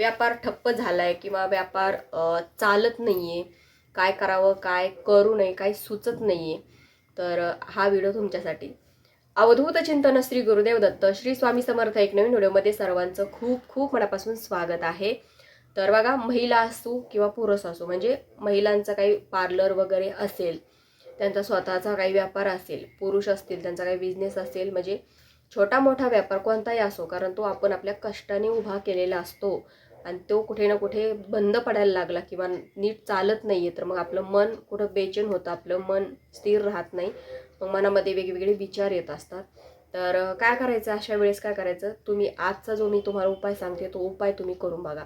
व्यापार ठप्प झाला आहे किंवा व्यापार चालत नाही आहे काय करावं काय करू नये काय सुचत नाही आहे तर हा व्हिडिओ तुमच्यासाठी. अवधूत चिंतन श्री गुरुदेव दत्त. श्री स्वामी समर्थ एक नवीन व्हिडिओमध्ये सर्वांचं खूप खूप मनापासून स्वागत आहे. तर बघा महिला असो किंवा पुरुष असो म्हणजे महिलांचा काही पार्लर वगैरे असेल त्यांचा स्वतःचा काही व्यापार असेल पुरुष असतील त्यांचा काही बिझनेस असेल म्हणजे छोटा मोठा व्यापार कोणताही असो कारण तो आपण आपल्या कष्टाने उभा केलेला असतो. आणि तो कुठे ना कुठे बंद पडायला लागला किंवा नीट चालत नाही आहे तर मग आपलं मन कुठं बेचैन होतं आपलं मन स्थिर राहत नाही. मग मनामध्ये वेगवेगळे विचार येत असतात. तर काय करायचं अशा वेळेस काय करायचं? तुम्ही आजचा जो मी तुम्हाला उपाय सांगते तो उपाय तुम्ही करून बघा.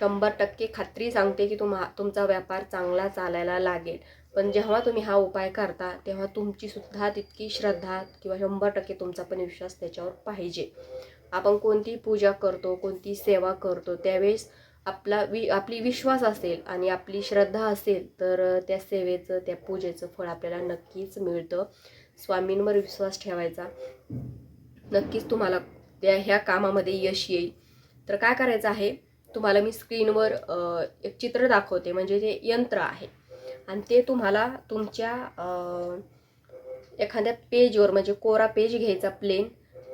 शंभर टक्के खात्री सांगते की तुम्हा तुमचा व्यापार चांगला चालायला लागेल. पण जेव्हा तुम्ही हा उपाय करता तेव्हा तुमची सुद्धा तितकी श्रद्धा किंवा शंभर टक्के तुमचा पण विश्वास त्याच्यावर पाहिजे. आपण कोणती पूजा करतो कोणती सेवा करतो त्यावेळेस आपला वि आपली विश्वास असेल आणि आपली श्रद्धा असेल तर त्या सेवेचं त्या पूजेचं फळ आपल्याला नक्कीच मिळतं. स्वामींवर विश्वास ठेवायचा. नक्कीच तुम्हाला त्या ह्या कामामध्ये यश येईल. तर काय करायचं आहे? तुम्हाला मी स्क्रीनवर एक चित्र दाखवते म्हणजे ते यंत्र आहे. आणि ते तुम्हाला तुमच्या एखाद्या पेजवर म्हणजे कोरा पेज घ्यायचा प्लेन.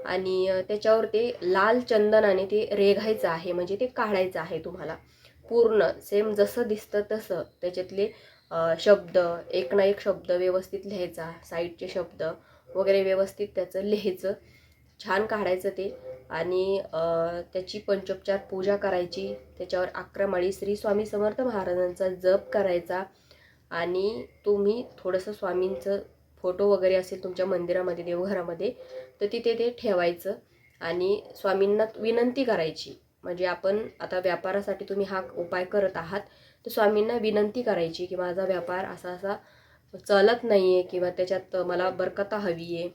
आणि त्याच्यावर ते लाल चंदनाने ते रेघायचं आहे म्हणजे ते काढायचं आहे तुम्हाला. पूर्ण सेम जसं दिसतं तसं. त्याच्यातले शब्द एक ना एक शब्द व्यवस्थित लिहायचा साईडचे शब्द वगैरे व्यवस्थित त्याचं लिहायचं. छान काढायचं ते. आणि त्याची पंचोपचार पूजा करायची. त्याच्यावर अकरा श्री स्वामी समर्थ महाराजांचा जप करायचा. आणि तुम्ही थोडंसं स्वामींचं फोटो वगैरे असेल तुमच्या मंदिरामध्ये देवघरामध्ये तर तिथे ते ठेवायचं आणि स्वामींना विनंती करायची. म्हणजे आपण आता व्यापारासाठी तुम्ही हा उपाय करत आहात तर स्वामींना विनंती करायची की माझा व्यापार असा असा चालत नाही आहे किंवा त्याच्यात मला बरकता हवी आहे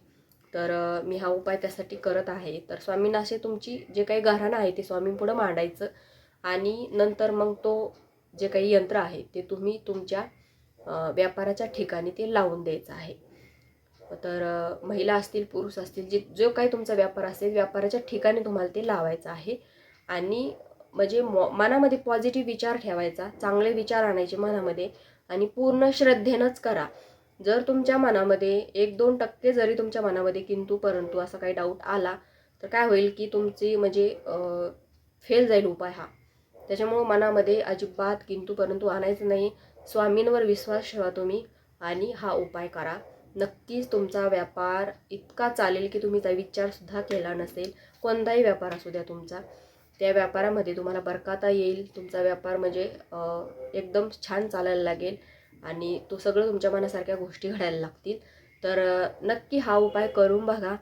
तर मी हा उपाय त्यासाठी करत आहे. तर स्वामींना असे तुमची जे काही घराणं आहे ते स्वामींपुढं मांडायचं आणि नंतर मग तो जे काही यंत्र आहे ते तुम्ही तुमच्या व्यापाराच्या ठिकाणी ते लावून द्यायचं आहे. तर महिला असतील पुरुष असतील जे जो काही तुमचा व्यापार असेल व्यापाराच्या ठिकाणी तुम्हाला ते लावायचं आहे. आणि म्हणजे मॉ मनामध्ये पॉझिटिव्ह विचार ठेवायचा चांगले विचार आणायचे मनामध्ये आणि पूर्ण श्रद्धेनंच करा. जर तुमच्या मनामध्ये एक दोन टक्के जरी तुमच्या मनामध्ये किंतु परंतु असा काही डाऊट आला तर काय होईल की तुमची म्हणजे फेल जाईल उपाय हा. त्याच्यामुळं मनामध्ये अजिबात किंतु परंतु आणायचं नाही. स्वामींवर विश्वास ठेवा तुम्ही आणि हा उपाय करा. नक्कीच तुमचा व्यापार इतका चालेल की तुम्ही त्या विचारसुद्धा केला नसेल. कोणताही व्यापार असू द्या तुमचा. त्या व्यापारामध्ये तुम्हाला बरकाता येईल. तुमचा व्यापार म्हणजे एकदम छान चालायला लागेल आणि तो सगळं तुमच्या मनासारख्या गोष्टी घडायला लागतील. तर नक्की हा उपाय करून बघा.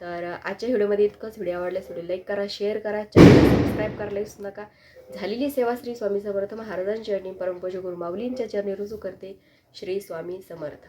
तर आजच्या व्हिडिओमध्ये इतकंच. व्हिडिओ आवडल्यास व्हिडिओ लाईक करा शेअर करा. चॅनल सबस्क्राईब करायला विसरू नका. झालेली सेवा श्री स्वामी समर्थ महाराजांच्या चरणी परमपूज गुरु माऊलींच्या चरणी रुजू करते. श्री स्वामी समर्थ.